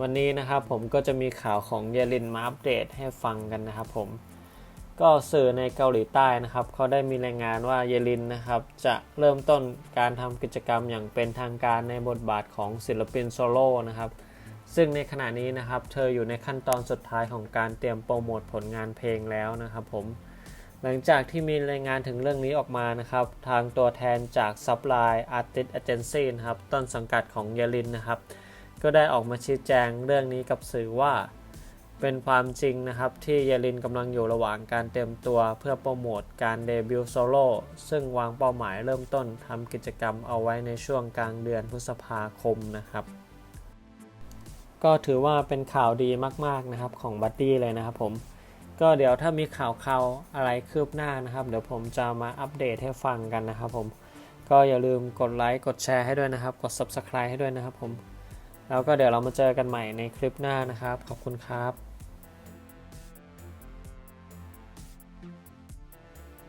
วันนี้นะครับผมก็จะมีข่าวของเยลินมาอัปเดตให้ฟังกันนะครับผม ก็สื่อในเกาหลีใต้นะครับเขาได้มีรายงานว่าเยลินนะครับจะเริ่มต้นการทำกิจกรรมอย่างเป็นทางการในบทบาทของศิลปินโซโล่นะครับ ซึ่งในขณะนี้นะครับเธออยู่ในขั้นตอนสุดท้ายของการเตรียมโปรโมทผลงานเพลงแล้วนะครับผม หลังจากที่มีรายงานถึงเรื่องนี้ออกมานะครับ ทางตัวแทนจาก Supply Artist Agency นะครับต้นสังกัดของเยลินนะครับ ก็ได้ออกมาชี้แจงเรื่องนี้กับสื่อว่า เป็นความจริงนะครับที่เยลินกำลังอยู่ระหว่างการเตรียมตัวเพื่อโปรโมทการเดบิวต์โซโล่ซึ่งวางเป้าหมายเริ่มต้นทำกิจกรรมเอาไว้ในช่วงกลางเดือนพฤษภาคมนะครับก็ถือว่าเป็นข่าวดีมาก ๆ นะครับของบัดดี้เลยนะครับผม ก็เดี๋ยวถ้ามีข่าวข่าวอะไรคืบหน้านะครับ เดี๋ยวผมจะมาอัปเดตให้ฟังกันนะครับผม ก็อย่าลืมกดไลค์ กดแชร์ให้ด้วยนะครับ กด Subscribe ให้ด้วยนะครับผม แล้วก็เดี๋ยวเรามาเจอกันใหม่ในคลิปหน้านะครับ ขอบคุณครับ